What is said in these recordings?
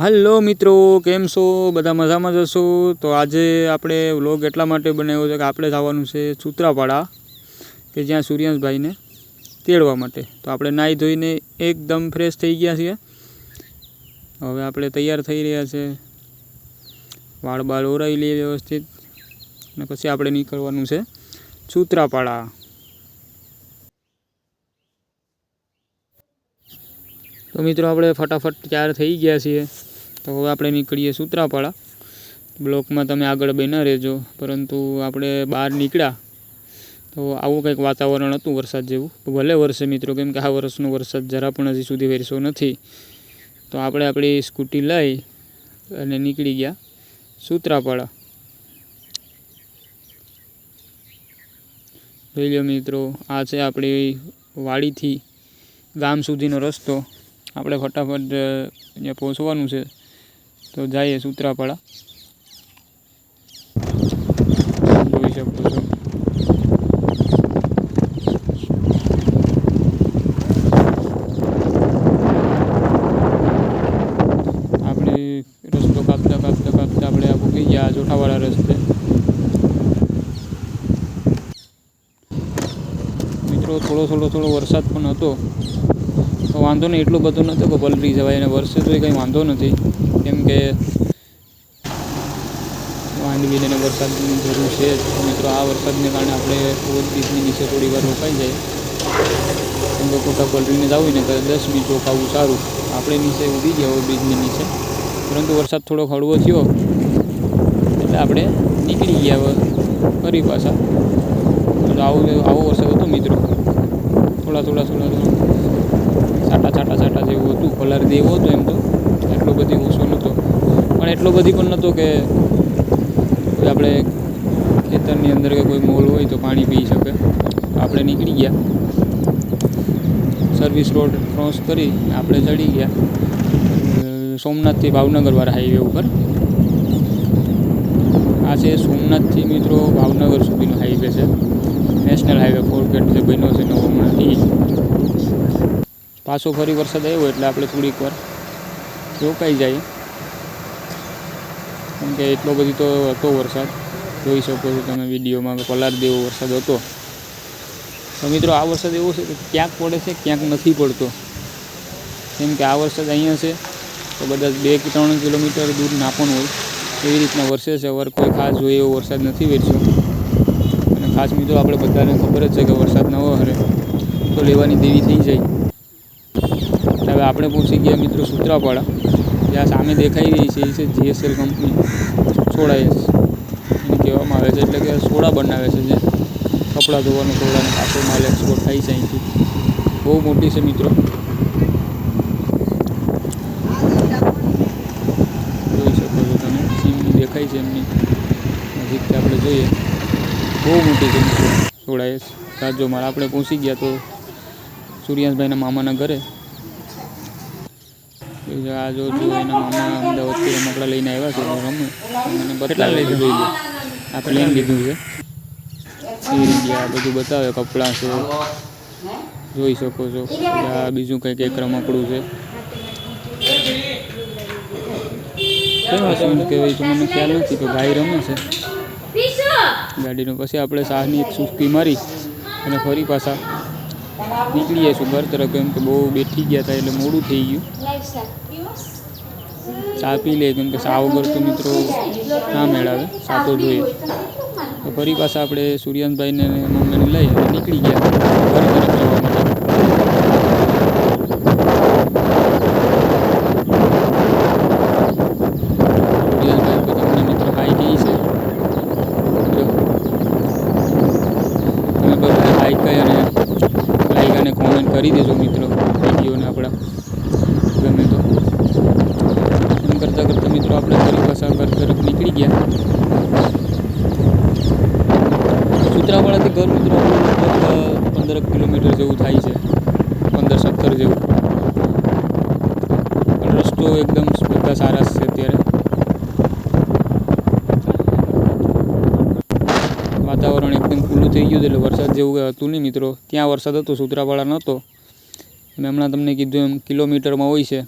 Hello મિત્રો, કેમ છો? બધા મજામાં જશો તો આજે આપણે વ્લોગ એટલા માટે બનાવ્યો છે કે આપણે જવાનું છે સૂત્રાપાડા, કે જ્યાં સૂર્યાંશભાઈને તેડવા માટે. તો આપણે નાહી ધોઈને એકદમ ફ્રેશ થઈ ગયા છીએ. હવે આપણે તૈયાર થઈ રહ્યા છે. વાળ બાળ ઓરાવી લઈએ વ્યવસ્થિત. અને પછી આપણે નીકળવાનું છે સૂત્રાપાડા. તો મિત્રો, આપણે ફટાફટ તૈયાર થઈ ગયા છીએ. તો હવે આપણે નીકળીએ સૂત્રાપાડા. બ્લોકમાં તમે આગળ બન્યા રહેજો, પરંતુ આપણે બહાર નીકળ્યા. તો આવું કંઈક વાતાવરણ હતું વરસાદ જેવું. ભલે વરસે મિત્રો, કેમ કે આ વર્ષનો વરસાદ જરા પણ હજી સુધી વરસ્યો નથી. તો આપણે આપણી સ્કૂટી લઈ અને નીકળી ગયા સૂત્રાપાડા. જોઈ લો મિત્રો, આ છે આપણી વાડીથી ગામ સુધીનો રસ્તો. આપણે ફટાફટ અહીંયા પહોંચવાનું છે. તો જઈએ સૂત્રાપાડા. જોઈ શકો છો. આપણે રસ્તો કાપતા કાપતા કાપતા આપણે આ પહોંચી ગયા જોઠાવાળા રસ્તે. મિત્રો, થોડો થોડો થોડો વરસાદ પણ હતો. વાંધો નહીં, એટલો બધો નહોતો કે પલટી જવાય અને વરસે તો એ કંઈ વાંધો નથી. કેમ કે માંડવીને અને વરસાદની જરૂર છે મિત્રો, આ વરસાદને કારણે આપણે ઓવરબ્રિજની નીચે થોડી વાર રોકાઈ જાય. કેમ કે ખોટા પલટીને જવું ને તો દસ બીજ રોકાવું સારું. આપણે નીચે ઉડી ગયા ઓવરબ્રિજની નીચે. પરંતુ વરસાદ થોડો હળવો થયો, એટલે આપણે નીકળી ગયા ફરી પાછા. આવો આવો વરસાદ હતો મિત્રો. થોડા થોડા થોડા થોડા. છાટા છાટા છાંટા જેવું હતું કલર દેવો હતો એમ તો, એટલો બધી ઓછો નહોતો. પણ એટલો બધી પણ નહોતો કે આપણે ખેતરની અંદર કે કોઈ મોલ હોય તો પાણી પી શકે. આપણે નીકળી ગયા. સર્વિસ રોડ ક્રોસ કરી આપણે ચડી ગયા. સોમનાથથી ભાવનગરવાળા હાઈવે ઉપર. આ છે સોમનાથથી મિત્રો ભાવનગર સુધીનો હાઈવે છે. નેશનલ હાઈવે ફોર ગેટ જે બન્યો છે નવો હમણાં પાછો ફરી વરસાદ આવ્યો એટલે આપણે થોડીક વાર રોકાઈ જઈએ. કેમ કે એટલો બધી તો હતો વરસાદ. જોઈ શકો છો તમે વિડીયોમાં પલાર દેવો વરસાદ હતો. તો મિત્રો આ વરસાદ એવો છે કે ક્યાંક પડે છે, ક્યાંક નથી પડતો. કેમ કે આ વરસાદ અહીંયા છે, તો બધા બે કે ત્રણ કિલોમીટર દૂર ના પણ હોય. એવી રીતના વરસે છે વર કોઈ ખાસ જોઈએ એવો વરસાદ નથી વરસ્યો. અને ખાસ મિત્રો આપણે બધાને ખબર જ છે કે વરસાદ ન હરે તો લેવાની દેવી થઈ જાય. હવે આપણે પહોંચી ગયા મિત્રો સૂત્રાપાડા જ્યાં સામે દેખાઈ રહી છે, એ છે જીએસએલ કંપની સોડા એસ એને કહેવામાં આવે છે, એટલે કે સોડા બનાવે છે જે. કપડાં ધોવાનું સોડા અને કાચો માલ એક્સપોર્ટ થાય છે અહીંથી. બહુ મોટી છે મિત્રો. જોઈ શકો છો તમે, સીમની દેખાય છે એમની. નજીકથી આપણે જોઈએ. બહુ મોટી છે મિત્રો. સોડા એસ રાજો માલ આપણે પહોંચી ગયા તો સૂર્યાસભાઈના મામાના ઘરે. આ જો છું એના મામા અમદાવાદથી રમકડા લઈને આવ્યા છે રમે મને બટલા લઈ લો આ પ્લેન લીધું છે. આ બધું બતાવે, કપડાં છે. જોઈ શકો છો. આ બીજું કંઈક એક રમકડું છે. કેવા શું કહેવાય તો મને ખ્યાલ નથી તો ભાઈ રમે છે. ગાડીનો. પછી આપણે શાહની એક સુસ્કી મારી અને ફરી પાછા નીકળીએ છું ઘર તરફ. કેમ કે બહુ બેઠી ગયા હતા, એટલે મોડું થઈ ગયું. ચા પી લે કેમ કે ચા વગર તો મિત્રો. ના મેળાવે ચા તો જોઈએ. તો ફરી પાછા આપણે સૂર્યાંશભાઈને અને મમ્મીને લઈ અને નીકળી ગયા. ઘર તરફ જવા માટે. કરી દેજો મિત્રો વિડીયોને આપણા. ગમે તો. એમ કરતાં કરતાં મિત્રો આપણે ફરી પાછા ઘર તરફ નીકળી ગયા. સૂત્રાપાડાથી ઘર મિત્રો લગભગ પંદર કિલોમીટર જેવું થાય છે. પંદર સત્તર જેવું. પણ રસ્તો એકદમ બધા સારા છે અત્યારે. વાતાવરણ એકદમ ખુલ્લું થઈ ગયું એટલે વરસાદ જેવું હતું નહીં મિત્રો. ત્યાં વરસાદ હતો સુત્રાવાળા નહોતો. મેં હમણાં તમને કીધું એમ કિલોમીટરમાં હોય છે.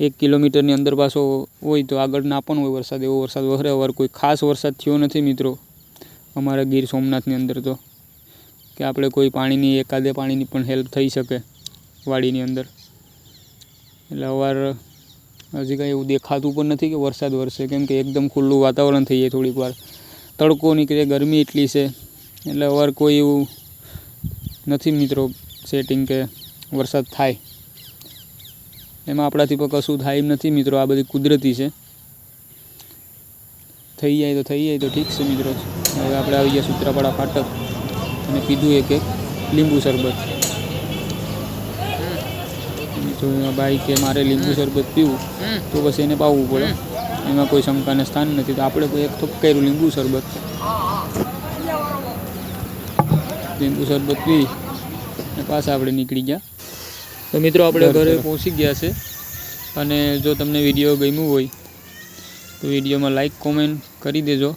એક કિલોમીટરની અંદર પાછો હોય તો આગળ ના પણ હોય વરસાદ, એવો વરસાદ વહરે. અવાર કોઈ ખાસ વરસાદ થયો નથી મિત્રો, અમારા ગીર સોમનાથની અંદર તો, કે આપણે કોઈ પાણીની, એકાદે પાણીની પણ હેલ્પ થઈ શકે વાડીની અંદર. એટલે અવાર હજી કાંઈ એવું દેખાતું પણ નથી કે વરસાદ વરસે. કેમ કે એકદમ ખુલ્લું વાતાવરણ થઈ જાય થોડીક વાર. તડકો નીકળે, ગરમી એટલી છે. એટલે અવાર કોઈ એવું નથી મિત્રો સેટિંગ કે વરસાદ થાય. એમાં આપણાથી પણ કશું થાય એમ નથી મિત્રો, આ બધી કુદરતી છે. થઈ જાય તો થઈ જાય તો ઠીક છે મિત્રો. હવે આપણે આવી ગયા સૂત્રાપાડા ફાટક. અને પીધું એક એક, લીંબુ શરબત. જો ભાઈ કે મારે લીંબુ શરબત પીવું, તો બસ એને પાવવું પડે. એમાં કોઈ શંકાને સ્થાન નથી. તો આપણે એક કર્યું લીંબુ શરબત. લીંબુ શરબત પી અને પાછા આપણે નીકળી ગયા. તો મિત્રો આપણે ઘરે પહોંચી ગયા છે. અને જો તમને વીડિયો ગમ્યું હોય તો વિડીયોમાં લાઈક કોમેન્ટ કરી દેજો.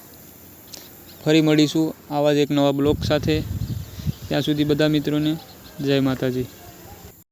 ફરી મળીશું આવા જ એક નવા બ્લોગ સાથે. ત્યાં સુધી બધા મિત્રોને જય માતાજી.